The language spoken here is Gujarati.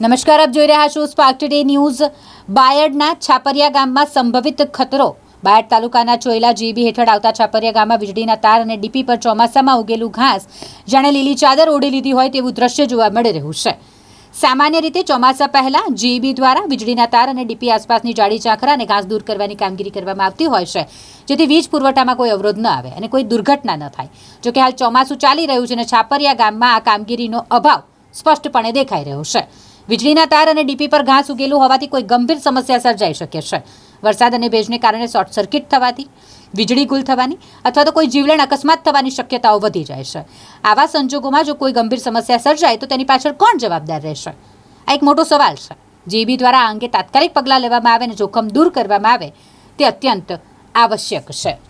નમસ્કાર, આપ જોઈ રહ્યા છો સ્પાર્ક ટુડે ન્યૂઝ બાયડના છાપરિયા ગામમાં સંભવિત ખતરો. બાયડ તાલુકાના ચોયલા જીબી હેઠળ આવતા છાપરિયા ગામમાં વીજળીના તાર અને ડીપી પર ચોમાસામાં ઉગેલું ઘાસ જાણે લીલી ચાદર ઓઢી લીધી હોય તેવું દ્રશ્ય જોવા મળી રહ્યું છે. સામાન્ય રીતે ચોમાસા પહેલાં જીબી દ્વારા વીજળીના તાર અને ડીપી આસપાસની જાડી ચાંખરા અને ઘાસ દૂર કરવાની કામગીરી કરવામાં આવતી હોય છે, જેથી વીજ પુરવઠામાં કોઈ અવરોધ ન આવે અને કોઈ દુર્ઘટના ન થાય. જોકે હાલ ચોમાસું ચાલી રહ્યું છે અને છાપરિયા ગામમાં આ કામગીરીનો અભાવ સ્પષ્ટપણે દેખાઈ રહ્યો છે. વીજળીના તાર અને ડીપી પર ઘાસ ઉગેલું હોવાથી કોઈ ગંભીર સમસ્યા સર્જાઈ શકે છે. વરસાદ અને ભેજને કારણે શોર્ટ સર્કિટ થવાથી, વીજળી ગુલ થવાની અથવા તો કોઈ જીવલેણ અકસ્માત થવાની શક્યતાઓ વધી જાય છે. આવા સંજોગોમાં જો કોઈ ગંભીર સમસ્યા સર્જાય, તો તેની પાછળ કોણ જવાબદાર રહેશે? આ એક મોટો સવાલ છે. જીબી દ્વારા આ અંગે તાત્કાલિક પગલાં લેવામાં આવે અને જોખમ દૂર કરવામાં આવે તે અત્યંત આવશ્યક છે.